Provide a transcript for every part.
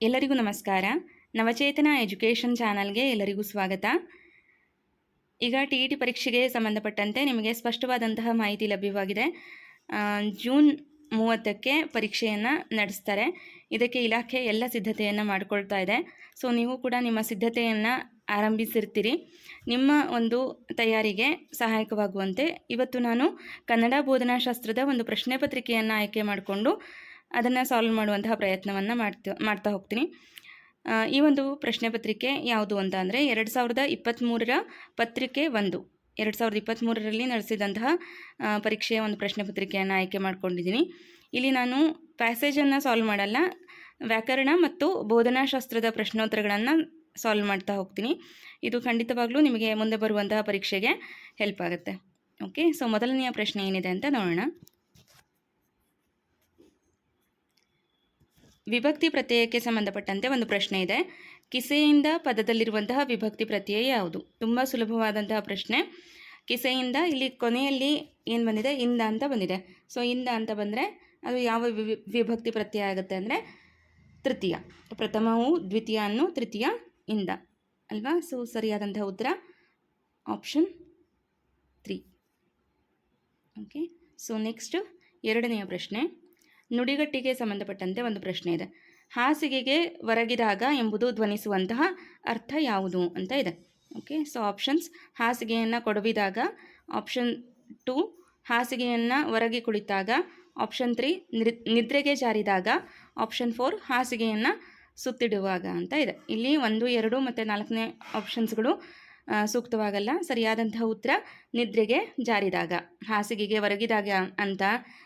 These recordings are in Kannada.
ಎಲ್ಲರಿಗೂ ನಮಸ್ಕಾರ. ನವಚೇತನ ಎಜುಕೇಷನ್ ಚಾನಲ್ಗೆ ಎಲ್ಲರಿಗೂ ಸ್ವಾಗತ. ಈಗ ಟಿ ಇ ಟಿ ಪರೀಕ್ಷೆಗೆ ಸಂಬಂಧಪಟ್ಟಂತೆ ನಿಮಗೆ ಸ್ಪಷ್ಟವಾದಂತಹ ಮಾಹಿತಿ ಲಭ್ಯವಾಗಿದೆ. ಜೂನ್ ಮೂವತ್ತಕ್ಕೆ ಪರೀಕ್ಷೆಯನ್ನು ನಡೆಸ್ತಾರೆ. ಇದಕ್ಕೆ ಇಲಾಖೆ ಎಲ್ಲ ಸಿದ್ಧತೆಯನ್ನು ಮಾಡಿಕೊಳ್ತಾ ಇದೆ. ಸೊ, ನೀವು ಕೂಡ ನಿಮ್ಮ ಸಿದ್ಧತೆಯನ್ನು ಆರಂಭಿಸಿರ್ತೀರಿ. ನಿಮ್ಮ ಒಂದು ತಯಾರಿಗೆ ಸಹಾಯಕವಾಗುವಂತೆ ಇವತ್ತು ನಾನು ಕನ್ನಡ ಬೋಧನಾಶಾಸ್ತ್ರದ ಒಂದು ಪ್ರಶ್ನೆ ಪತ್ರಿಕೆಯನ್ನು ಆಯ್ಕೆ ಮಾಡಿಕೊಂಡು ಅದನ್ನು ಸಾಲ್ವ್ ಮಾಡುವಂತಹ ಪ್ರಯತ್ನವನ್ನು ಮಾಡ್ತಾ ಮಾಡ್ತಾ ಹೋಗ್ತೀನಿ. ಈ ಒಂದು ಪ್ರಶ್ನೆ ಪತ್ರಿಕೆ ಯಾವುದು ಅಂತ ಅಂದರೆ ಎರಡು ಸಾವಿರದ ಇಪ್ಪತ್ತ್ಮೂರರ ಪತ್ರಿಕೆ ಒಂದು. ಎರಡು ಸಾವಿರದ ಇಪ್ಪತ್ತ್ಮೂರರಲ್ಲಿ ನಡೆಸಿದಂತಹ ಪರೀಕ್ಷೆಯ ಒಂದು ಪ್ರಶ್ನೆ ಪತ್ರಿಕೆಯನ್ನು ಆಯ್ಕೆ ಮಾಡ್ಕೊಂಡಿದ್ದೀನಿ. ಇಲ್ಲಿ ನಾನು ಪ್ಯಾಸೇಜನ್ನು ಸಾಲ್ವ್ ಮಾಡಲ್ಲ, ವ್ಯಾಕರಣ ಮತ್ತು ಬೋಧನಾಶಾಸ್ತ್ರದ ಪ್ರಶ್ನೋತ್ತರಗಳನ್ನು ಸಾಲ್ವ್ ಮಾಡ್ತಾ ಹೋಗ್ತೀನಿ. ಇದು ಖಂಡಿತವಾಗ್ಲೂ ನಿಮಗೆ ಮುಂದೆ ಬರುವಂತಹ ಪರೀಕ್ಷೆಗೆ ಹೆಲ್ಪ್ ಆಗುತ್ತೆ. ಓಕೆ ಸೊ ಮೊದಲನೆಯ ಪ್ರಶ್ನೆ ಏನಿದೆ ಅಂತ ನೋಡೋಣ. ವಿಭಕ್ತಿ ಪ್ರತ್ಯಯಕ್ಕೆ ಸಂಬಂಧಪಟ್ಟಂತೆ ಒಂದು ಪ್ರಶ್ನೆ ಇದೆ. ಕಿಸೆಯಿಂದ ಪದದಲ್ಲಿರುವಂತಹ ವಿಭಕ್ತಿ ಪ್ರತ್ಯಯ ಯಾವುದು? ತುಂಬ ಸುಲಭವಾದಂತಹ ಪ್ರಶ್ನೆ. ಕಿಸೆಯಿಂದ ಇಲ್ಲಿ ಕೊನೆಯಲ್ಲಿ ಏನು ಬಂದಿದೆ? ಇಂದ ಅಂತ ಬಂದಿದೆ. ಸೊ ಇಂದ ಅಂತ ಬಂದರೆ ಅದು ಯಾವ ವಿಭಕ್ತಿ ಪ್ರತ್ಯಯ ಆಗುತ್ತೆ ಅಂದರೆ ತೃತೀಯ. ಪ್ರಥಮವು ದ್ವಿತೀಯ ಅನ್ನು ತೃತೀಯ ಇಂದ. ಅಲ್ವಾ? ಸೊ ಸರಿಯಾದಂತಹ ಉತ್ತರ. Option three okay so next ಎರಡನೆಯ ಪ್ರಶ್ನೆ. ನುಡಿಗಟ್ಟಿಗೆ ಸಂಬಂಧಪಟ್ಟಂತೆ ಒಂದು ಪ್ರಶ್ನೆ ಇದೆ. ಹಾಸಿಗೆಗೆ ಒರಗಿದಾಗ ಎಂಬುದು ಧ್ವನಿಸುವಂತಹ ಅರ್ಥ ಯಾವುದು ಅಂತ ಇದೆ. ಓಕೆ ಸೊ ಆಪ್ಷನ್ಸ್ ಹಾಸಿಗೆಯನ್ನು ಕೊಡವಿದಾಗ ಆಪ್ಷನ್ ಟು ಹಾಸಿಗೆಯನ್ನು ಹೊರಗೆ ಕುಳಿತಾಗ ಆಪ್ಷನ್ ತ್ರೀ ನಿದ್ರೆಗೆ ಜಾರಿದಾಗ ಆಪ್ಷನ್ ಫೋರ್ ಹಾಸಿಗೆಯನ್ನು ಸುತ್ತಿಡುವಾಗ ಅಂತ ಇದೆ. ಇಲ್ಲಿ ಒಂದು, ಎರಡು ಮತ್ತು ನಾಲ್ಕನೇ ಆಪ್ಷನ್ಸ್ಗಳು ಸೂಕ್ತವಾಗಲ್ಲ. ಸರಿಯಾದಂತಹ ಉತ್ತರ ನಿದ್ರೆಗೆ ಜಾರಿದಾಗ. ಹಾಸಿಗೆಗೆ ಒರಗಿದಾಗ ಅಂತ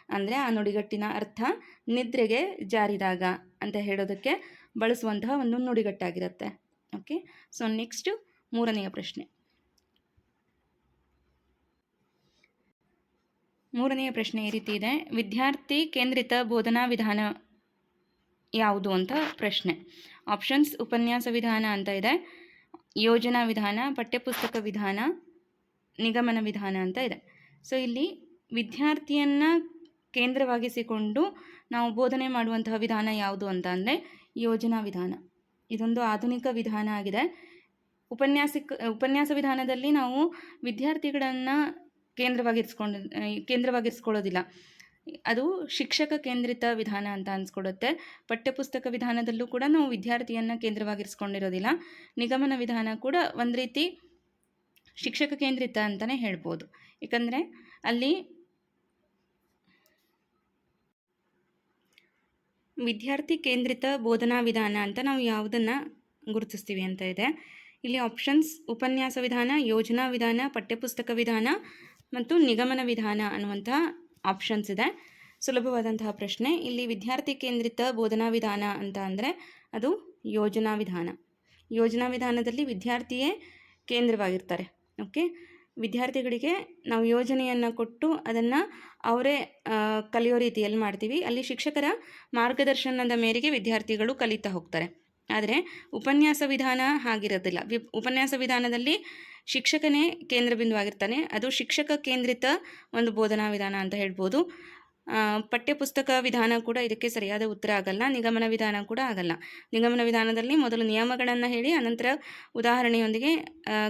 ಅಂದರೆ ಆ ನುಡಿಗಟ್ಟಿನ ಅರ್ಥ. ನಿದ್ರೆಗೆ ಜಾರಿದಾಗ ಅಂತ ಹೇಳೋದಕ್ಕೆ ಬಳಸುವಂತಹ ಒಂದು ನುಡಿಗಟ್ಟಾಗಿರುತ್ತೆ. ಓಕೆ ಸೊ ನೆಕ್ಸ್ಟು ಮೂರನೆಯ ಪ್ರಶ್ನೆ. ಮೂರನೆಯ ಪ್ರಶ್ನೆ ಈ ರೀತಿ ಇದೆ. ವಿದ್ಯಾರ್ಥಿ ಕೇಂದ್ರಿತ ಬೋಧನಾ ವಿಧಾನ ಯಾವುದು ಅಂತ ಪ್ರಶ್ನೆ. ಆಪ್ಷನ್ಸ್ ಉಪನ್ಯಾಸ ವಿಧಾನ ಅಂತ ಇದೆ. ಯೋಜನಾ ವಿಧಾನ, ಪಠ್ಯಪುಸ್ತಕ ವಿಧಾನ, ನಿಗಮನ ವಿಧಾನ ಅಂತ ಇದೆ. ಸೊ ಇಲ್ಲಿ ವಿದ್ಯಾರ್ಥಿಯನ್ನು ಕೇಂದ್ರವಾಗಿಸಿಕೊಂಡು ನಾವು ಬೋಧನೆ ಮಾಡುವಂತಹ ವಿಧಾನ ಯಾವುದು ಅಂತ ಅಂದರೆ ಯೋಜನಾ ವಿಧಾನ. ಇದೊಂದು ಆಧುನಿಕ ವಿಧಾನ ಆಗಿದೆ. ಉಪನ್ಯಾಸಿಕ, ಉಪನ್ಯಾಸ ವಿಧಾನದಲ್ಲಿ ನಾವು ವಿದ್ಯಾರ್ಥಿಗಳನ್ನು ಕೇಂದ್ರವಾಗಿರಿಸ್ಕೊಂಡು, ಕೇಂದ್ರವಾಗಿರಿಸ್ಕೊಳ್ಳೋದಿಲ್ಲ. ಅದು ಶಿಕ್ಷಕ ಕೇಂದ್ರಿತ ವಿಧಾನ ಅಂತ ಅನ್ಸ್ಕೊಡುತ್ತೆ ಪಠ್ಯಪುಸ್ತಕ ವಿಧಾನದಲ್ಲೂ ಕೂಡ ನಾವು ವಿದ್ಯಾರ್ಥಿಯನ್ನು ಕೇಂದ್ರವಾಗಿರಿಸ್ಕೊಂಡಿರೋದಿಲ್ಲ. ನಿಗಮನ ವಿಧಾನ ಕೂಡ ಒಂದು ರೀತಿ ಶಿಕ್ಷಕ ಕೇಂದ್ರಿತ ಅಂತಲೇ ಹೇಳ್ಬೋದು. ಏಕೆಂದರೆ ಅಲ್ಲಿ ವಿದ್ಯಾರ್ಥಿ ಕೇಂದ್ರಿತ ಬೋಧನಾ ವಿಧಾನ ಅಂತ ನಾವು ಯಾವುದನ್ನು ಗುರುತಿಸ್ತೀವಿ ಅಂತ ಇದೆ. ಇಲ್ಲಿ ಆಪ್ಷನ್ಸ್ ಉಪನ್ಯಾಸ ವಿಧಾನ, ಯೋಜನಾ ವಿಧಾನ, ಪಠ್ಯಪುಸ್ತಕ ವಿಧಾನ ಮತ್ತು ನಿಗಮನ ವಿಧಾನ ಅನ್ನುವಂತಹ ಆಪ್ಷನ್ಸ್ ಇದೆ. ಸುಲಭವಾದಂತಹ ಪ್ರಶ್ನೆ, ಇಲ್ಲಿ ವಿದ್ಯಾರ್ಥಿ ಕೇಂದ್ರಿತ ಬೋಧನಾ ವಿಧಾನ ಅಂತ ಅಂದರೆ ಅದು ಯೋಜನಾ ವಿಧಾನ. ಯೋಜನಾ ವಿಧಾನದಲ್ಲಿ ವಿದ್ಯಾರ್ಥಿಯೇ ಕೇಂದ್ರವಾಗಿರ್ತಾರೆ ಓಕೆ ವಿದ್ಯಾರ್ಥಿಗಳಿಗೆ ನಾವು ಯೋಜನೆಯನ್ನು ಕೊಟ್ಟು ಅದನ್ನು ಅವರೇ ಕಲಿಯೋ ರೀತಿಯಲ್ಲಿ ಮಾಡ್ತೀವಿ. ಅಲ್ಲಿ ಶಿಕ್ಷಕರ ಮಾರ್ಗದರ್ಶನದ ಮೇರೆಗೆ ವಿದ್ಯಾರ್ಥಿಗಳು ಕಲಿತಾ ಹೋಗ್ತಾರೆ. ಆದರೆ ಉಪನ್ಯಾಸ ವಿಧಾನ ಆಗಿರೋದಿಲ್ಲ ವಿ ಉಪನ್ಯಾಸ ವಿಧಾನದಲ್ಲಿ ಶಿಕ್ಷಕನೇ ಕೇಂದ್ರ ಬಿಂದುವಾಗಿರ್ತಾನೆ ಅದು ಶಿಕ್ಷಕ ಕೇಂದ್ರಿತ ಒಂದು ಬೋಧನಾ ವಿಧಾನ ಅಂತ ಹೇಳ್ಬೋದು. ಪಠ್ಯಪುಸ್ತಕ ವಿಧಾನ ಕೂಡ ಇದಕ್ಕೆ ಸರಿಯಾದ ಉತ್ತರ ಆಗಲ್ಲ. ನಿಗಮನ ವಿಧಾನ ಕೂಡ ಆಗಲ್ಲ. ನಿಗಮನ ವಿಧಾನದಲ್ಲಿ ಮೊದಲು ನಿಯಮಗಳನ್ನು ಹೇಳಿ, ಅನಂತರ ಉದಾಹರಣೆಯೊಂದಿಗೆ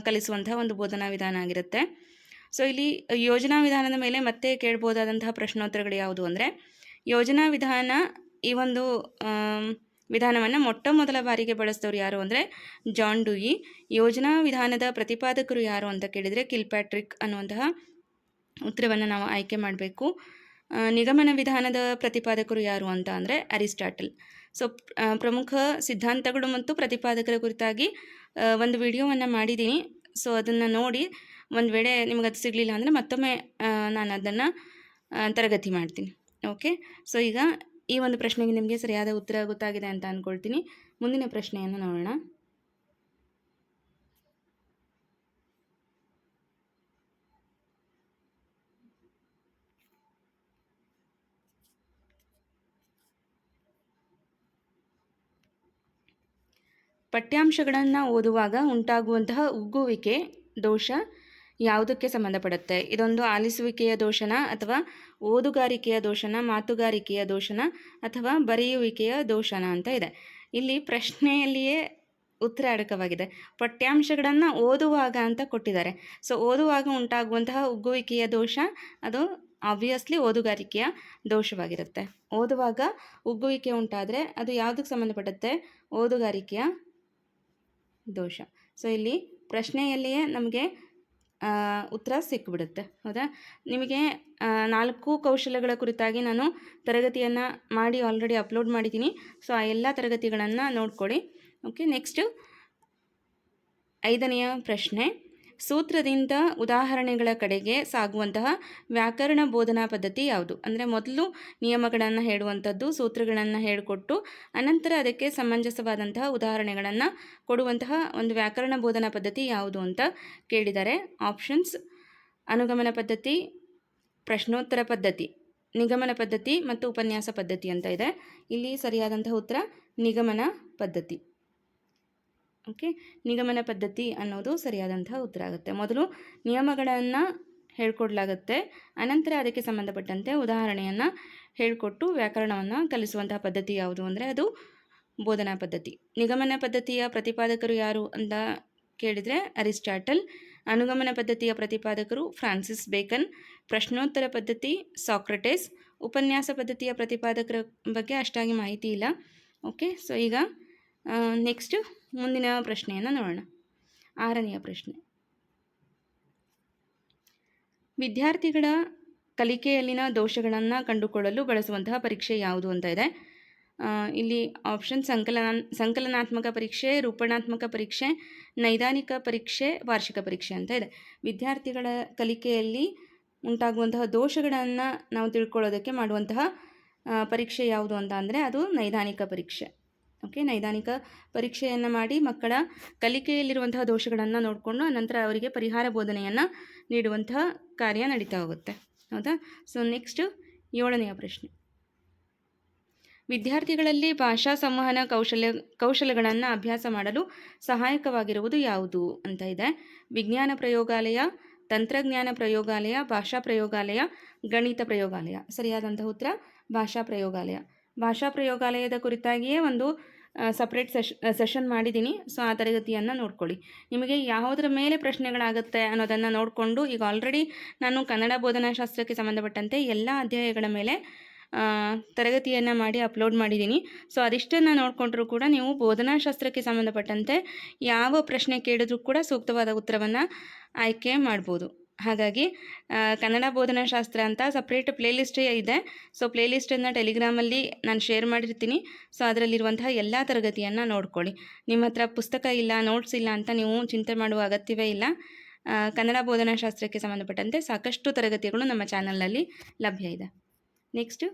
ಕಲಿಸುವಂತಹ ಒಂದು ಬೋಧನಾ ವಿಧಾನ ಆಗಿರುತ್ತೆ. ಸೊ, ಇಲ್ಲಿ ಯೋಜನಾ ವಿಧಾನದ ಮೇಲೆ ಮತ್ತೆ ಕೇಳ್ಬೋದಾದಂತಹ ಪ್ರಶ್ನೋತ್ತರಗಳು ಯಾವುದು ಅಂದರೆ, ಯೋಜನಾ ವಿಧಾನ ಈ ಒಂದು ವಿಧಾನವನ್ನು ಮೊಟ್ಟ ಮೊದಲ ಬಾರಿಗೆ ಬಳಸಿದವರು ಯಾರು ಅಂದರೆ ಜಾನ್ ಡುಯಿ. ಯೋಜನಾ ವಿಧಾನದ ಪ್ರತಿಪಾದಕರು ಯಾರು ಅಂತ ಕೇಳಿದರೆ ಕಿಲ್ಪ್ಯಾಟ್ರಿಕ್ ಅನ್ನುವಂತಹ ಉತ್ತರವನ್ನು ನಾವು ಆಯ್ಕೆ ಮಾಡಬೇಕು. ನಿಗಮನ ವಿಧಾನದ ಪ್ರತಿಪಾದಕರು ಯಾರು ಅಂತ ಅಂದರೆ ಅರಿಸ್ಟಾಟಲ್. ಸೊ ಪ್ರಮುಖ ಸಿದ್ಧಾಂತಗಳು ಮತ್ತು ಪ್ರತಿಪಾದಕರ ಕುರಿತಾಗಿ ಒಂದು ವಿಡಿಯೋವನ್ನು ಮಾಡಿದ್ದೀನಿ. ಸೊ ಅದನ್ನು ನೋಡಿ ಒಂದು ವೇಳೆ ನಿಮಗೆ ಅದು ಸಿಗಲಿಲ್ಲ ಅಂದರೆ ಮತ್ತೊಮ್ಮೆ ನಾನು ಅದನ್ನು ತರಗತಿ ಮಾಡ್ತೀನಿ. ಓಕೆ ಸೊ ಈಗ ಈ ಒಂದು ಪ್ರಶ್ನೆಗೆ ನಿಮಗೆ ಸರಿಯಾದ ಉತ್ತರ ಗೊತ್ತಾಗಿದೆ ಅಂತ ಅಂದ್ಕೊಳ್ತೀನಿ ಮುಂದಿನ ಪ್ರಶ್ನೆಯನ್ನು ನೋಡೋಣ. ಪಠ್ಯಾಂಶಗಳನ್ನು ಓದುವಾಗ ಉಂಟಾಗುವಂತಹ ಉಗ್ಗುವಿಕೆ, ದೋಷ ಯಾವುದಕ್ಕೆ ಸಂಬಂಧಪಡುತ್ತೆ? ಇದೊಂದು ಆಲಿಸುವಿಕೆಯ ದೋಷನ ಅಥವಾ ಓದುಗಾರಿಕೆಯ ದೋಷನ, ಮಾತುಗಾರಿಕೆಯ ದೋಷನ ಅಥವಾ ಬರೆಯುವಿಕೆಯ ದೋಷನ ಅಂತ ಇದೆ. ಇಲ್ಲಿ ಪ್ರಶ್ನೆಯಲ್ಲಿಯೇ ಉತ್ತರ ಅಡಕವಾಗಿದೆ. ಪಠ್ಯಾಂಶಗಳನ್ನು ಓದುವಾಗ ಅಂತ ಕೊಟ್ಟಿದ್ದಾರೆ. ಸೊ ಓದುವಾಗ ಉಂಟಾಗುವಂತಹ ಉಗ್ಗುವಿಕೆಯ ದೋಷ ಅದು ಆಬ್ವಿಯಸ್ಲಿ ಓದುಗಾರಿಕೆಯ ದೋಷವಾಗಿರುತ್ತೆ. ಓದುವಾಗ ಉಗ್ಗುವಿಕೆ ಉಂಟಾದರೆ ಅದು ಯಾವುದಕ್ಕೆ ಸಂಬಂಧಪಡುತ್ತೆ? ಓದುಗಾರಿಕೆಯ ದೋಷ. ಸೊ ಇಲ್ಲಿ ಪ್ರಶ್ನೆಯಲ್ಲಿಯೇ ನಮಗೆ ಉತ್ತರ ಸಿಕ್ಕಿಬಿಡುತ್ತೆ ಹೌದಾ? ನಿಮಗೆ ನಾಲ್ಕು ಕೌಶಲ್ಯಗಳ ಕುರಿತಾಗಿ ನಾನು ತರಗತಿಯನ್ನು ಮಾಡಿ ಆಲ್ರೆಡಿ ಅಪ್ಲೋಡ್ ಮಾಡಿದ್ದೀನಿ. ಸೊ ಆ ಎಲ್ಲ ತರಗತಿಗಳನ್ನು ನೋಡ್ಕೊಳ್ಳಿ. ಓಕೆ ನೆಕ್ಸ್ಟು ಐದನೆಯ ಪ್ರಶ್ನೆ. ಸೂತ್ರದಿಂದ ಉದಾಹರಣೆಗಳ ಕಡೆಗೆ ಸಾಗುವಂತಹ ವ್ಯಾಕರಣ ಬೋಧನಾ ಪದ್ಧತಿ ಯಾವುದು? ಅಂದರೆ ಮೊದಲು ನಿಯಮಗಳನ್ನು ಹೇಳುವಂಥದ್ದು, ಸೂತ್ರಗಳನ್ನು ಹೇಳಿಕೊಟ್ಟು, ಅನಂತರ ಅದಕ್ಕೆ ಸಮಂಜಸವಾದಂತಹ ಉದಾಹರಣೆಗಳನ್ನು ಕೊಡುವಂತಹ ಒಂದು ವ್ಯಾಕರಣ ಬೋಧನಾ ಪದ್ಧತಿ ಯಾವುದು ಅಂತ ಕೇಳಿದ್ದಾರೆ ಆಪ್ಷನ್ಸ್ ಅನುಗಮನ ಪದ್ಧತಿ, ಪ್ರಶ್ನೋತ್ತರ ಪದ್ಧತಿ, ನಿಗಮನ ಪದ್ಧತಿ ಮತ್ತು ಉಪನ್ಯಾಸ ಪದ್ಧತಿ ಅಂತ ಇದೆ. ಇಲ್ಲಿ ಸರಿಯಾದಂತಹ ಉತ್ತರ, ನಿಗಮನ ಪದ್ಧತಿ. ಓಕೆ ನಿಗಮನ ಪದ್ಧತಿ ಅನ್ನೋದು ಸರಿಯಾದಂತಹ ಉತ್ತರ ಆಗುತ್ತೆ. ಮೊದಲು ನಿಯಮಗಳನ್ನು ಹೇಳ್ಕೊಡ್ಲಾಗುತ್ತೆ. ಅನಂತರ ಅದಕ್ಕೆ ಸಂಬಂಧಪಟ್ಟಂತೆ ಉದಾಹರಣೆಯನ್ನು ಹೇಳಿಕೊಟ್ಟು ವ್ಯಾಕರಣವನ್ನು ಕಲಿಸುವಂತಹ ಪದ್ಧತಿ ಯಾವುದು ಅಂದರೆ ಅದು ಬೋಧನಾ ಪದ್ಧತಿ. ನಿಗಮನ ಪದ್ಧತಿಯ ಪ್ರತಿಪಾದಕರು ಯಾರು ಅಂತ ಕೇಳಿದರೆ ಅರಿಸ್ಟಾಟಲ್, ಅನುಗಮನ ಪದ್ಧತಿಯ ಪ್ರತಿಪಾದಕರು ಫ್ರಾನ್ಸಿಸ್ ಬೇಕನ್, ಪ್ರಶ್ನೋತ್ತರ ಪದ್ಧತಿ ಸಾಕ್ರಟೇಸ್, ಉಪನ್ಯಾಸ ಪದ್ಧತಿಯ ಪ್ರತಿಪಾದಕರ ಬಗ್ಗೆ ಅಷ್ಟಾಗಿ ಮಾಹಿತಿ ಇಲ್ಲ. ಓಕೆ ಸೊ ಈಗ ನೆಕ್ಸ್ಟ್ ಮುಂದಿನ ಪ್ರಶ್ನೆಯನ್ನು ನೋಡೋಣ. ಆರನೆಯ ಪ್ರಶ್ನೆ. ವಿದ್ಯಾರ್ಥಿಗಳ ಕಲಿಕೆಯಲ್ಲಿನ ದೋಷಗಳನ್ನು ಕಂಡುಕೊಳ್ಳಲು ಬಳಸುವಂತಹ ಪರೀಕ್ಷೆ ಯಾವುದು ಅಂತ ಇದೆ. ಇಲ್ಲಿ ಆಪ್ಷನ್ ಸಂಕಲನ, ಸಂಕಲನಾತ್ಮಕ ಪರೀಕ್ಷೆ, ರೂಪಣಾತ್ಮಕ ಪರೀಕ್ಷೆ, ನೈದಾನಿಕ ಪರೀಕ್ಷೆ, ವಾರ್ಷಿಕ ಪರೀಕ್ಷೆ ಅಂತ ಇದೆ. ವಿದ್ಯಾರ್ಥಿಗಳ ಕಲಿಕೆಯಲ್ಲಿ ಉಂಟಾಗುವಂತಹ ದೋಷಗಳನ್ನು ನಾವು ತಿಳ್ಕೊಳ್ಳೋದಕ್ಕೆ ಮಾಡುವಂತಹ ಪರೀಕ್ಷೆ ಯಾವುದು ಅಂತ ಅಂದರೆ ಅದು ನೈದಾನಿಕ ಪರೀಕ್ಷೆ. ಓಕೆ, ನೈದಾನಿಕ ಪರೀಕ್ಷೆಯನ್ನು ಮಾಡಿ ಮಕ್ಕಳ ಕಲಿಕೆಯಲ್ಲಿರುವಂತಹ ದೋಷಗಳನ್ನು ನೋಡಿಕೊಂಡು ನಂತರ ಅವರಿಗೆ ಪರಿಹಾರ ಬೋಧನೆಯನ್ನು ನೀಡುವಂತಹ ಕಾರ್ಯ ನಡೀತಾ ಹೋಗುತ್ತೆ. ಹೌದಾ? ಸೊ ನೆಕ್ಸ್ಟ್ ಏಳನೆಯ ಪ್ರಶ್ನೆ. ವಿದ್ಯಾರ್ಥಿಗಳಲ್ಲಿ ಭಾಷಾ ಸಂವಹನ ಕೌಶಲ್ಯ, ಕೌಶಲಗಳನ್ನು ಅಭ್ಯಾಸ ಮಾಡಲು ಸಹಾಯಕವಾಗಿರುವುದು ಯಾವುದು ಅಂತ ಇದೆ. ವಿಜ್ಞಾನ ಪ್ರಯೋಗಾಲಯ, ತಂತ್ರಜ್ಞಾನ ಪ್ರಯೋಗಾಲಯ, ಭಾಷಾ ಪ್ರಯೋಗಾಲಯ, ಗಣಿತ ಪ್ರಯೋಗಾಲಯ. ಸರಿಯಾದಂತಹ ಉತ್ತರ, ಭಾಷಾ ಪ್ರಯೋಗಾಲಯ. ಭಾಷಾ ಪ್ರಯೋಗಾಲಯದ ಕುರಿತಾಗಿಯೇ ಒಂದು ಸಪ್ರೇಟ್ ಸೆಷ್ ಸೆಷನ್ ಮಾಡಿದ್ದೀನಿ. ಸೊ ಆ ತರಗತಿಯನ್ನು ನೋಡ್ಕೊಳ್ಳಿ. ನಿಮಗೆ ಯಾವುದರ ಮೇಲೆ ಪ್ರಶ್ನೆಗಳಾಗುತ್ತೆ ಅನ್ನೋದನ್ನು ನೋಡಿಕೊಂಡು, ಈಗ ಆಲ್ರೆಡಿ ನಾನು ಕನ್ನಡ ಬೋಧನಾಶಾಸ್ತ್ರಕ್ಕೆ ಸಂಬಂಧಪಟ್ಟಂತೆ ಎಲ್ಲ ಅಧ್ಯಾಯಗಳ ಮೇಲೆ ತರಗತಿಯನ್ನು ಮಾಡಿ ಅಪ್ಲೋಡ್ ಮಾಡಿದ್ದೀನಿ. ಸೊ ಅದಿಷ್ಟನ್ನು ನೋಡಿಕೊಂಡ್ರೂ ಕೂಡ ನೀವು ಬೋಧನಾಶಾಸ್ತ್ರಕ್ಕೆ ಸಂಬಂಧಪಟ್ಟಂತೆ ಯಾವ ಪ್ರಶ್ನೆ ಕೇಳಿದ್ರೂ ಕೂಡ ಸೂಕ್ತವಾದ ಉತ್ತರವನ್ನು ಆಯ್ಕೆ ಮಾಡ್ಬೋದು. ಹಾಗಾಗಿ ಕನ್ನಡ ಕನ್ನಡ ಬೋಧನಾಶಾಸ್ತ್ರ ಅಂತ ಸಪ್ರೇಟ್ ಪ್ಲೇಲಿಸ್ಟೇ ಇದೆ. ಸೊ ಪ್ಲೇಲಿಸ್ಟನ್ನು ಟೆಲಿಗ್ರಾಮಲ್ಲಿ ನಾನು ಶೇರ್ ಮಾಡಿರ್ತೀನಿ. ಸೊ ಅದರಲ್ಲಿರುವಂತಹ ಎಲ್ಲ ತರಗತಿಯನ್ನು ನೋಡ್ಕೊಳ್ಳಿ. ನಿಮ್ಮ ಹತ್ರ ಪುಸ್ತಕ ಇಲ್ಲ ನೋಟ್ಸ್ ಇಲ್ಲ ಅಂತ ನೀವು ಚಿಂತೆ ಮಾಡುವ ಅಗತ್ಯವೇ ಇಲ್ಲ. ಕನ್ನಡ ಕನ್ನಡ ಬೋಧನಾಶಾಸ್ತ್ರಕ್ಕೆ ಸಂಬಂಧಪಟ್ಟಂತೆ ಸಾಕಷ್ಟು ತರಗತಿಗಳು ನಮ್ಮ ಚಾನಲ್ನಲ್ಲಿ ಲಭ್ಯ ಇದೆ. ನೆಕ್ಸ್ಟು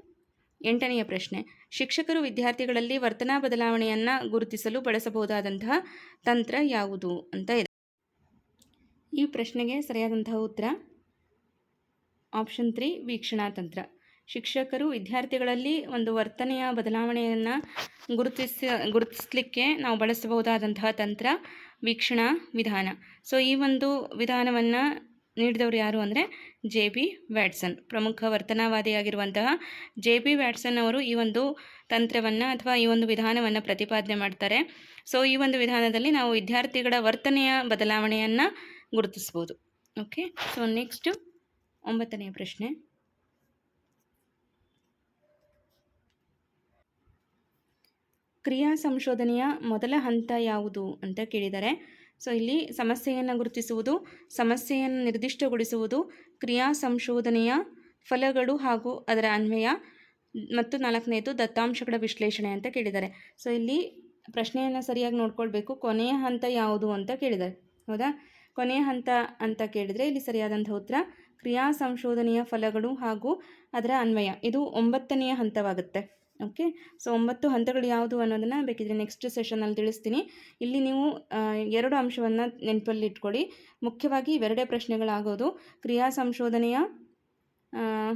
ಎಂಟನೆಯ ಪ್ರಶ್ನೆ. ಶಿಕ್ಷಕರು ವಿದ್ಯಾರ್ಥಿಗಳಲ್ಲಿ ವರ್ತನಾ ಬದಲಾವಣೆಯನ್ನು ಗುರುತಿಸಲು ಬಳಸಬಹುದಾದಂತಹ ತಂತ್ರ ಯಾವುದು ಅಂತ ಇದೆ. ಈ ಪ್ರಶ್ನೆಗೆ ಸರಿಯಾದಂತಹ ಉತ್ತರ? ಆಪ್ಷನ್ ತ್ರೀ, ವೀಕ್ಷಣಾ ತಂತ್ರ. ಶಿಕ್ಷಕರು ವಿದ್ಯಾರ್ಥಿಗಳಲ್ಲಿ ಒಂದು ವರ್ತನೆಯ ಬದಲಾವಣೆಯನ್ನು ಗುರುತಿಸ ಗುರುತಿಸಲಿಕ್ಕೆ ನಾವು ಬಳಸಬಹುದಾದಂತಹ ತಂತ್ರ, ವೀಕ್ಷಣಾ ವಿಧಾನ. ಸೊ ಈ ಒಂದು ವಿಧಾನವನ್ನು ನೀಡಿದವರು ಯಾರು ಅಂದರೆ ಜೆ ಬಿ ವ್ಯಾಟ್ಸನ್. ಪ್ರಮುಖ ವರ್ತನಾವಾದಿಯಾಗಿರುವಂತಹ ಜೆ ಬಿ ವ್ಯಾಟ್ಸನ್ ಅವರು ಈ ಒಂದು ತಂತ್ರವನ್ನು ಅಥವಾ ಈ ಒಂದು ವಿಧಾನವನ್ನು ಪ್ರತಿಪಾದನೆ ಮಾಡ್ತಾರೆ. ಸೊ ಈ ಒಂದು ವಿಧಾನದಲ್ಲಿ ನಾವು ವಿದ್ಯಾರ್ಥಿಗಳ ವರ್ತನೆಯ ಬದಲಾವಣೆಯನ್ನು ಗುರುತಿಸ್ಬೋದು. ಓಕೆ ಸೊ ನೆಕ್ಸ್ಟು ಒಂಬತ್ತನೆಯ ಪ್ರಶ್ನೆ. ಕ್ರಿಯಾ ಸಂಶೋಧನೆಯ ಮೊದಲ ಹಂತ ಯಾವುದು ಅಂತ ಕೇಳಿದ್ದಾರೆ ಸೊ ಇಲ್ಲಿ ಸಮಸ್ಯೆಯನ್ನು ಗುರುತಿಸುವುದು, ಸಮಸ್ಯೆಯನ್ನು ನಿರ್ದಿಷ್ಟಗೊಳಿಸುವುದು, ಕ್ರಿಯಾ ಸಂಶೋಧನೆಯ ಫಲಗಳು ಹಾಗೂ ಅದರ ಅನ್ವಯ, ಮತ್ತು ನಾಲ್ಕನೇದು ದತ್ತಾಂಶಗಳ ವಿಶ್ಲೇಷಣೆ ಅಂತ ಕೇಳಿದ್ದಾರೆ ಸೊ ಇಲ್ಲಿ ಪ್ರಶ್ನೆಯನ್ನು ಸರಿಯಾಗಿ ನೋಡ್ಕೊಳ್ಬೇಕು. ಕೊನೆಯ ಹಂತ ಯಾವುದು ಅಂತ ಕೇಳಿದ್ದಾರೆ ಹೌದಾ? ಕೊನೆಯ ಹಂತ ಅಂತ ಕೇಳಿದರೆ ಇಲ್ಲಿ ಸರಿಯಾದಂಥ ಉತ್ತರ. ಕ್ರಿಯಾ ಸಂಶೋಧನೆಯ ಫಲಗಳು ಹಾಗೂ ಅದರ ಅನ್ವಯ. ಇದು ಒಂಬತ್ತನೆಯ ಹಂತವಾಗುತ್ತೆ. ಓಕೆ? ಸೊ, ಒಂಬತ್ತು ಹಂತಗಳು ಯಾವುದು ಅನ್ನೋದನ್ನು ಬೇಕಿದ್ರೆ ನೆಕ್ಸ್ಟ್ ಸೆಷನಲ್ಲಿ ತಿಳಿಸ್ತೀನಿ. ಇಲ್ಲಿ ನೀವು ಎರಡು ಅಂಶವನ್ನು ನೆನಪಲ್ಲಿ ಇಟ್ಕೊಳ್ಳಿ. ಮುಖ್ಯವಾಗಿ ಇವೆರಡೇ ಪ್ರಶ್ನೆಗಳಾಗೋದು. ಕ್ರಿಯಾ ಸಂಶೋಧನೆಯ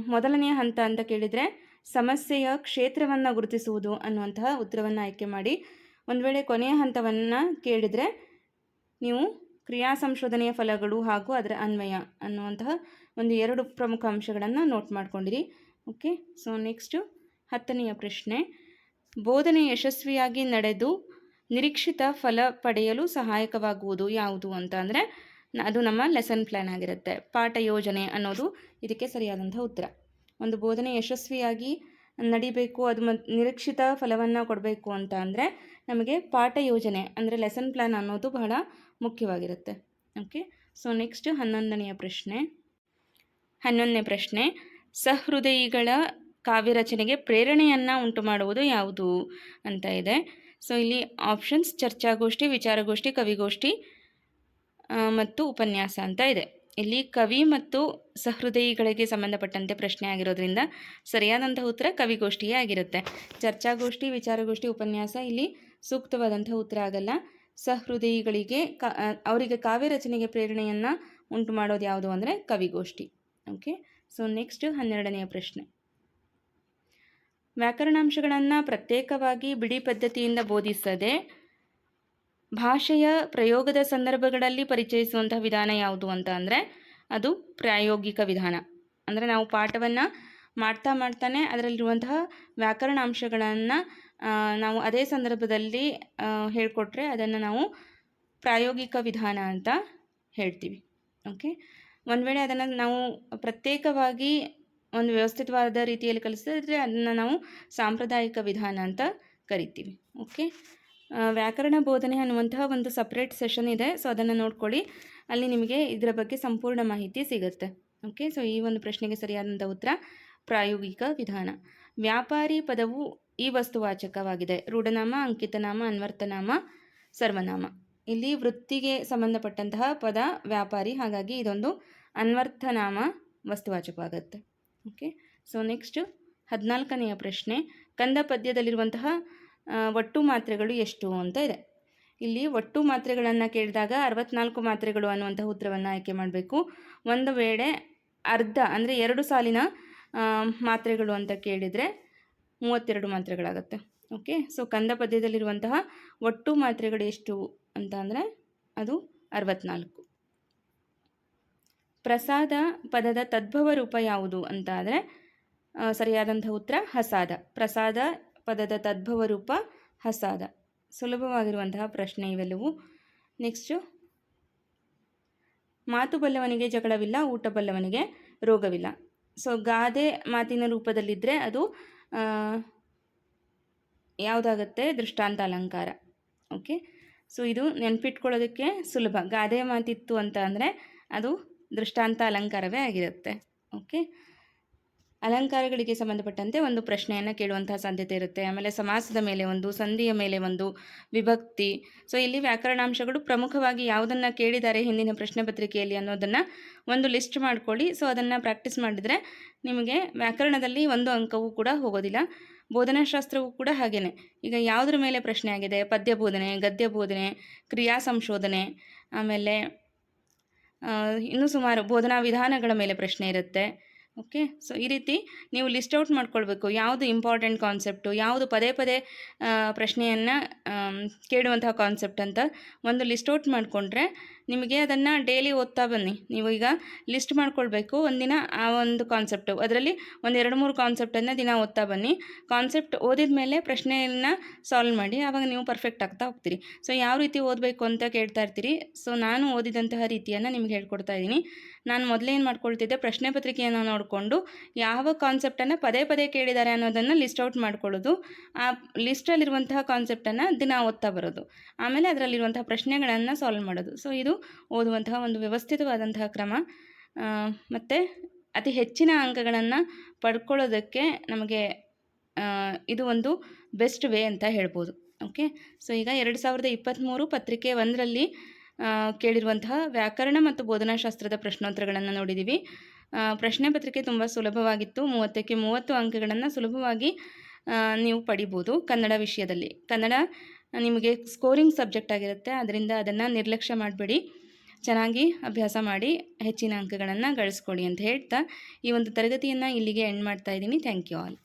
ಮೊದಲನೆಯ ಹಂತ ಅಂತ ಕೇಳಿದರೆ ಸಮಸ್ಯೆಯ ಕ್ಷೇತ್ರವನ್ನು ಗುರುತಿಸುವುದು ಅನ್ನುವಂತಹ ಉತ್ತರವನ್ನು ಆಯ್ಕೆ ಮಾಡಿ. ಒಂದು ವೇಳೆ ಕೊನೆಯ ಹಂತವನ್ನು ಕೇಳಿದರೆ ನೀವು ಕ್ರಿಯಾ ಸಂಶೋಧನೆಯ ಫಲಗಳು ಹಾಗೂ ಅದರ ಅನ್ವಯ ಅನ್ನುವಂತಹ ಒಂದು ಎರಡು ಪ್ರಮುಖ ಅಂಶಗಳನ್ನು ನೋಟ್ ಮಾಡ್ಕೊಂಡಿರಿ. ಓಕೆ ಸೊ ನೆಕ್ಸ್ಟು ಹತ್ತನೆಯ ಪ್ರಶ್ನೆ. ಬೋಧನೆ ಯಶಸ್ವಿಯಾಗಿ ನಡೆದು ನಿರೀಕ್ಷಿತ ಫಲ ಪಡೆಯಲು ಸಹಾಯಕವಾಗುವುದು ಯಾವುದು ಅಂತ ಅಂದರೆ ಅದು ನಮ್ಮ ಲೆಸನ್ ಪ್ಲ್ಯಾನ್ ಆಗಿರುತ್ತೆ. ಪಾಠ ಯೋಜನೆ ಅನ್ನೋದು ಇದಕ್ಕೆ ಸರಿಯಾದಂಥ ಉತ್ತರ. ಒಂದು ಬೋಧನೆ ಯಶಸ್ವಿಯಾಗಿ ನಡಿಬೇಕು, ಅದು ಮ ನಿರೀಕ್ಷಿತ ಫಲವನ್ನು ಕೊಡಬೇಕು ಅಂತ ಅಂದರೆ ನಮಗೆ ಪಾಠ ಯೋಜನೆ ಅಂದರೆ ಲೆಸನ್ ಪ್ಲ್ಯಾನ್ ಅನ್ನೋದು ಬಹಳ ಮುಖ್ಯವಾಗಿರುತ್ತೆ. ಓಕೆ ಸೊ ನೆಕ್ಸ್ಟ್ ಹನ್ನೊಂದನೆಯ ಪ್ರಶ್ನೆ. ಹನ್ನೊಂದನೇ ಪ್ರಶ್ನೆ. ಸಹೃದಯಿಗಳ ಕಾವ್ಯ ರಚನೆಗೆ ಪ್ರೇರಣೆಯನ್ನು ಉಂಟು ಮಾಡುವುದು ಯಾವುದು ಅಂತ ಇದೆ. ಸೊ ಇಲ್ಲಿ ಆಪ್ಷನ್ಸ್ ಚರ್ಚಾಗೋಷ್ಠಿ, ವಿಚಾರಗೋಷ್ಠಿ, ಕವಿಗೋಷ್ಠಿ ಮತ್ತು ಉಪನ್ಯಾಸ ಅಂತ ಇದೆ. ಇಲ್ಲಿ ಕವಿ ಮತ್ತು ಸಹೃದಯಿಗಳಿಗೆ ಸಂಬಂಧಪಟ್ಟಂತೆ ಪ್ರಶ್ನೆ ಆಗಿರೋದ್ರಿಂದ ಸರಿಯಾದಂಥ ಉತ್ತರ ಕವಿಗೋಷ್ಠಿಯೇ ಆಗಿರುತ್ತೆ. ಚರ್ಚಾಗೋಷ್ಠಿ, ವಿಚಾರಗೋಷ್ಠಿ, ಉಪನ್ಯಾಸ ಇಲ್ಲಿ ಸೂಕ್ತವಾದಂಥ ಉತ್ತರ ಆಗಲ್ಲ. ಸಹೃದಯಿಗಳಿಗೆ ಕ ಅವರಿಗೆ ಕಾವ್ಯ ರಚನೆಗೆ ಪ್ರೇರಣೆಯನ್ನು ಉಂಟು ಮಾಡೋದು ಯಾವುದು ಅಂದರೆ ಕವಿಗೋಷ್ಠಿ. ಓಕೆ ಸೊ ನೆಕ್ಸ್ಟ್ ಹನ್ನೆರಡನೆಯ ಪ್ರಶ್ನೆ. ವ್ಯಾಕರಣಾಂಶಗಳನ್ನು ಪ್ರತ್ಯೇಕವಾಗಿ ಬಿಡಿ ಪದ್ಧತಿಯಿಂದ ಬೋಧಿಸದೆ ಭಾಷೆಯ ಪ್ರಯೋಗದ ಸಂದರ್ಭಗಳಲ್ಲಿ ಪರಿಚಯಿಸುವಂತಹ ವಿಧಾನ ಯಾವುದು ಅಂತ ಅಂದರೆ ಅದು ಪ್ರಾಯೋಗಿಕ ವಿಧಾನ. ಅಂದರೆ ನಾವು ಪಾಠವನ್ನು ಮಾಡ್ತಾ ಮಾಡ್ತಾನೆ ಅದರಲ್ಲಿರುವಂತಹ ವ್ಯಾಕರಣಾಂಶಗಳನ್ನು ನಾವು ಅದೇ ಸಂದರ್ಭದಲ್ಲಿ ಹೇಳಿಕೊಟ್ರೆ ಅದನ್ನು ನಾವು ಪ್ರಾಯೋಗಿಕ ವಿಧಾನ ಅಂತ ಹೇಳ್ತೀವಿ. ಓಕೆ ಒಂದು ವೇಳೆ ಅದನ್ನು ನಾವು ಪ್ರತ್ಯೇಕವಾಗಿ ಒಂದು ವ್ಯವಸ್ಥಿತವಾದ ರೀತಿಯಲ್ಲಿ ಕಲಿಸಿದ್ರೆ ಅದನ್ನು ನಾವು ಸಾಂಪ್ರದಾಯಿಕ ವಿಧಾನ ಅಂತ ಕರಿತೀವಿ. ಓಕೆ ವ್ಯಾಕರಣ ಬೋಧನೆ ಅನ್ನುವಂತಹ ಒಂದು ಸಪ್ರೇಟ್ ಸೆಷನ್ ಇದೆ. ಸೊ ಅದನ್ನು ನೋಡ್ಕೊಳ್ಳಿ. ಅಲ್ಲಿ ನಿಮಗೆ ಇದರ ಬಗ್ಗೆ ಸಂಪೂರ್ಣ ಮಾಹಿತಿ ಸಿಗುತ್ತೆ. ಓಕೆ ಸೊ ಈ ಒಂದು ಪ್ರಶ್ನೆಗೆ ಸರಿಯಾದಂಥ ಉತ್ತರ, ಪ್ರಾಯೋಗಿಕ ವಿಧಾನ. ವ್ಯಾಪಾರಿ ಪದವು ಈ ವಸ್ತುವಾಚಕವಾಗಿದೆ ರೂಢನಾಮ, ಅಂಕಿತನಾಮ, ಅನ್ವರ್ತನಾಮ, ಸರ್ವನಾಮ. ಇಲ್ಲಿ ವೃತ್ತಿಗೆ ಸಂಬಂಧಪಟ್ಟಂತಹ ಪದ, ವ್ಯಾಪಾರಿ, ಹಾಗಾಗಿ ಇದೊಂದು ಅನ್ವರ್ಥನಾಮ ವಸ್ತುವಾಚಕವಾಗುತ್ತೆ ಓಕೆ ಸೊ ನೆಕ್ಸ್ಟ್ ಹದಿನಾಲ್ಕನೆಯ ಪ್ರಶ್ನೆ, ಕಂದ ಪದ್ಯದಲ್ಲಿರುವಂತಹ ಒಟ್ಟು ಮಾತ್ರೆಗಳು ಎಷ್ಟು ಅಂತ ಇದೆ. ಇಲ್ಲಿ ಒಟ್ಟು ಮಾತ್ರೆಗಳನ್ನು ಕೇಳಿದಾಗ ಅರವತ್ನಾಲ್ಕು ಮಾತ್ರೆಗಳು ಅನ್ನುವಂತಹ ಉತ್ತರವನ್ನು ಆಯ್ಕೆ ಮಾಡಬೇಕು. ಒಂದು ವೇಳೆ ಅರ್ಧ, ಅಂದರೆ ಎರಡು ಸಾಲಿನ ಮಾತ್ರೆಗಳು ಅಂತ ಕೇಳಿದರೆ ಮೂವತ್ತೆರಡು ಮಾತ್ರೆಗಳಾಗುತ್ತೆ. ಓಕೆ ಸೊ ಕಂದ ಪದ್ಯದಲ್ಲಿರುವಂತಹ ಒಟ್ಟು ಮಾತ್ರೆಗಳು ಎಷ್ಟು ಅಂತ ಅಂದರೆ ಅದು ಅರವತ್ನಾಲ್ಕು. ಪ್ರಸಾದ ಪದದ ತದ್ಭವ ರೂಪ ಯಾವುದು ಅಂತ ಆದರೆ ಸರಿಯಾದಂಥ ಉತ್ತರ ಹಸಾದ. ಪ್ರಸಾದ ಪದದ ತದ್ಭವ ರೂಪ ಹಸಾದ. ಸುಲಭವಾಗಿರುವಂತಹ ಪ್ರಶ್ನೆ ಇವೆಲ್ಲವೂ. ನೆಕ್ಸ್ಟು ಮಾತು ಬಲ್ಲವನಿಗೆ ಜಗಳವಿಲ್ಲ, ಊಟ ಬಲ್ಲವನಿಗೆ ರೋಗವಿಲ್ಲ. ಸೊ ಗಾದೆ ಮಾತಿನ ರೂಪದಲ್ಲಿದ್ದರೆ ಅದು ಯಾವುದಾಗತ್ತೆ? ದೃಷ್ಟಾಂತ ಅಲಂಕಾರ. ಓಕೆ? ಸೊ, ಇದು ನೆನ್ಪಿಟ್ಕೊಳ್ಳೋದಕ್ಕೆ ಸುಲಭ. ಗಾದೆ ಮಾತಿತ್ತು ಅಂತ ಅಂದರೆ ಅದು ದೃಷ್ಟಾಂತ ಅಲಂಕಾರವೇ ಆಗಿರುತ್ತೆ. ಓಕೆ? ಅಲಂಕಾರಗಳಿಗೆ ಸಂಬಂಧಪಟ್ಟಂತೆ ಒಂದು ಪ್ರಶ್ನೆಯನ್ನು ಕೇಳುವಂತಹ ಸಾಧ್ಯತೆ ಇರುತ್ತೆ. ಆಮೇಲೆ ಸಮಾಸದ ಮೇಲೆ ಒಂದು, ಸಂಧಿಯ ಮೇಲೆ ಒಂದು ವಿಭಕ್ತಿ. ಸೊ ಇಲ್ಲಿ ವ್ಯಾಕರಣಾಂಶಗಳು ಪ್ರಮುಖವಾಗಿ ಯಾವುದನ್ನು ಕೇಳಿದ್ದಾರೆ ಹಿಂದಿನ ಪ್ರಶ್ನೆ ಪತ್ರಿಕೆಯಲ್ಲಿ ಅನ್ನೋದನ್ನು ಒಂದು ಲಿಸ್ಟ್ ಮಾಡ್ಕೊಳ್ಳಿ. ಸೊ ಅದನ್ನು ಪ್ರಾಕ್ಟೀಸ್ ಮಾಡಿದರೆ ನಿಮಗೆ ವ್ಯಾಕರಣದಲ್ಲಿ ಒಂದು ಅಂಕವೂ ಕೂಡ ಹೋಗೋದಿಲ್ಲ. ಬೋಧನಾಶಾಸ್ತ್ರವೂ ಕೂಡ ಹಾಗೇನೆ. ಈಗ ಯಾವುದ್ರ ಮೇಲೆ ಪ್ರಶ್ನೆ ಆಗಿದೆ? ಪದ್ಯ ಬೋಧನೆ, ಗದ್ಯ ಬೋಧನೆ, ಕ್ರಿಯಾ ಸಂಶೋಧನೆ, ಆಮೇಲೆ ಇನ್ನೂ ಸುಮಾರು ಬೋಧನಾ ವಿಧಾನಗಳ ಮೇಲೆ ಪ್ರಶ್ನೆ ಇರುತ್ತೆ. ಓಕೆ ಸೊ ಈ ರೀತಿ ನೀವು ಲಿಸ್ಟ್ ಔಟ್ ಮಾಡ್ಕೊಳ್ಬೇಕು. ಯಾವುದು ಇಂಪಾರ್ಟೆಂಟ್ ಕಾನ್ಸೆಪ್ಟು ಯಾವುದು ಪದೇ ಪದೇ ಪ್ರಶ್ನೆಯನ್ನು ಕೇಳುವಂತಹ ಕಾನ್ಸೆಪ್ಟ್ ಅಂತ ಒಂದು ಲಿಸ್ಟ್ ಔಟ್ ಮಾಡಿಕೊಂಡ್ರೆ ನಿಮಗೆ ಅದನ್ನು ಡೈಲಿ ಓದ್ತಾ ಬನ್ನಿ. ನೀವು ಈಗ ಲಿಸ್ಟ್ ಮಾಡ್ಕೊಳ್ಬೇಕು. ಒಂದಿನ ಆ ಒಂದು ಕಾನ್ಸೆಪ್ಟು ಅದರಲ್ಲಿ ಒಂದು ಎರಡು ಮೂರು ಕಾನ್ಸೆಪ್ಟನ್ನು ದಿನ ಓದ್ತಾ ಬನ್ನಿ. ಕಾನ್ಸೆಪ್ಟ್ ಓದಿದ ಮೇಲೆ ಪ್ರಶ್ನೆಯನ್ನು ಸಾಲ್ವ್ ಮಾಡಿ. ಆವಾಗ ನೀವು ಪರ್ಫೆಕ್ಟ್ ಆಗ್ತಾ ಹೋಗ್ತೀರಿ. ಸೊ ಯಾವ ರೀತಿ ಓದಬೇಕು ಅಂತ ಕೇಳ್ತಾ ಇರ್ತೀರಿ. ಸೊ ನಾನು ಓದಿದಂತಹ ರೀತಿಯನ್ನು ನಿಮ್ಗೆ ಹೇಳ್ಕೊಡ್ತಾ ಇದ್ದೀನಿ. ನಾನು ಮೊದಲೇನು ಮಾಡ್ಕೊಳ್ತಿದ್ದೆ? ಪ್ರಶ್ನೆ ಪತ್ರಿಕೆಯನ್ನು ನೋಡಿಕೊಂಡು ಯಾವ ಕಾನ್ಸೆಪ್ಟನ್ನು ಪದೇ ಪದೇ ಕೇಳಿದ್ದಾರೆ ಅನ್ನೋದನ್ನು ಲಿಸ್ಟ್ ಔಟ್ ಮಾಡ್ಕೊಳ್ಳೋದು. ಆ ಲಿಸ್ಟಲ್ಲಿರುವಂತಹ ಕಾನ್ಸೆಪ್ಟನ್ನು ದಿನ ಓದ್ತಾ ಬರೋದು. ಆಮೇಲೆ ಅದರಲ್ಲಿರುವಂತಹ ಪ್ರಶ್ನೆಗಳನ್ನು ಸಾಲ್ವ್ ಮಾಡೋದು. ಸೊ ಇದು ಓದುವಂತಹ ಒಂದು ವ್ಯವಸ್ಥಿತವಾದಂತಹ ಕ್ರಮ. ಮತ್ತು ಅತಿ ಹೆಚ್ಚಿನ ಅಂಕಗಳನ್ನು ಪಡ್ಕೊಳ್ಳೋದಕ್ಕೆ ನಮಗೆ ಇದು ಒಂದು ಬೆಸ್ಟ್ ವೇ ಅಂತ ಹೇಳ್ಬೋದು. ಓಕೆ? ಸೊ, ಈಗ ಎರಡು ಸಾವಿರದ ಇಪ್ಪತ್ತ್ಮೂರು ಪತ್ರಿಕೆ ಒಂದರಲ್ಲಿ ಕೇಳಿರುವಂತಹ ವ್ಯಾಕರಣ ಮತ್ತು ಬೋಧನಾಶಾಸ್ತ್ರದ ಪ್ರಶ್ನೋತ್ತರಗಳನ್ನು ನೋಡಿದ್ದೀವಿ ಪ್ರಶ್ನೆ ಪತ್ರಿಕೆ ತುಂಬ ಸುಲಭವಾಗಿತ್ತು. ಮೂವತ್ತಕ್ಕೆ ಮೂವತ್ತು ಅಂಕಗಳನ್ನು ಸುಲಭವಾಗಿ ನೀವು ಪಡಿಬೋದು ಕನ್ನಡ ವಿಷಯದಲ್ಲಿ. ಕನ್ನಡ ನಿಮಗೆ ಸ್ಕೋರಿಂಗ್ ಸಬ್ಜೆಕ್ಟ್ ಆಗಿರುತ್ತೆ, ಅದರಿಂದ ಅದನ್ನು ನಿರ್ಲಕ್ಷ್ಯ ಮಾಡಬೇಡಿ. ಚೆನ್ನಾಗಿ ಅಭ್ಯಾಸ ಮಾಡಿ, ಹೆಚ್ಚಿನ ಅಂಕಗಳನ್ನು ಗಳಿಸ್ಕೊಡಿ ಅಂತ ಹೇಳ್ತಾ ಈ ಒಂದು ತರಗತಿಯನ್ನು ಇಲ್ಲಿಗೆ ಎಂಡ್ ಮಾಡ್ತಾ ಇದ್ದೀನಿ. Thank you all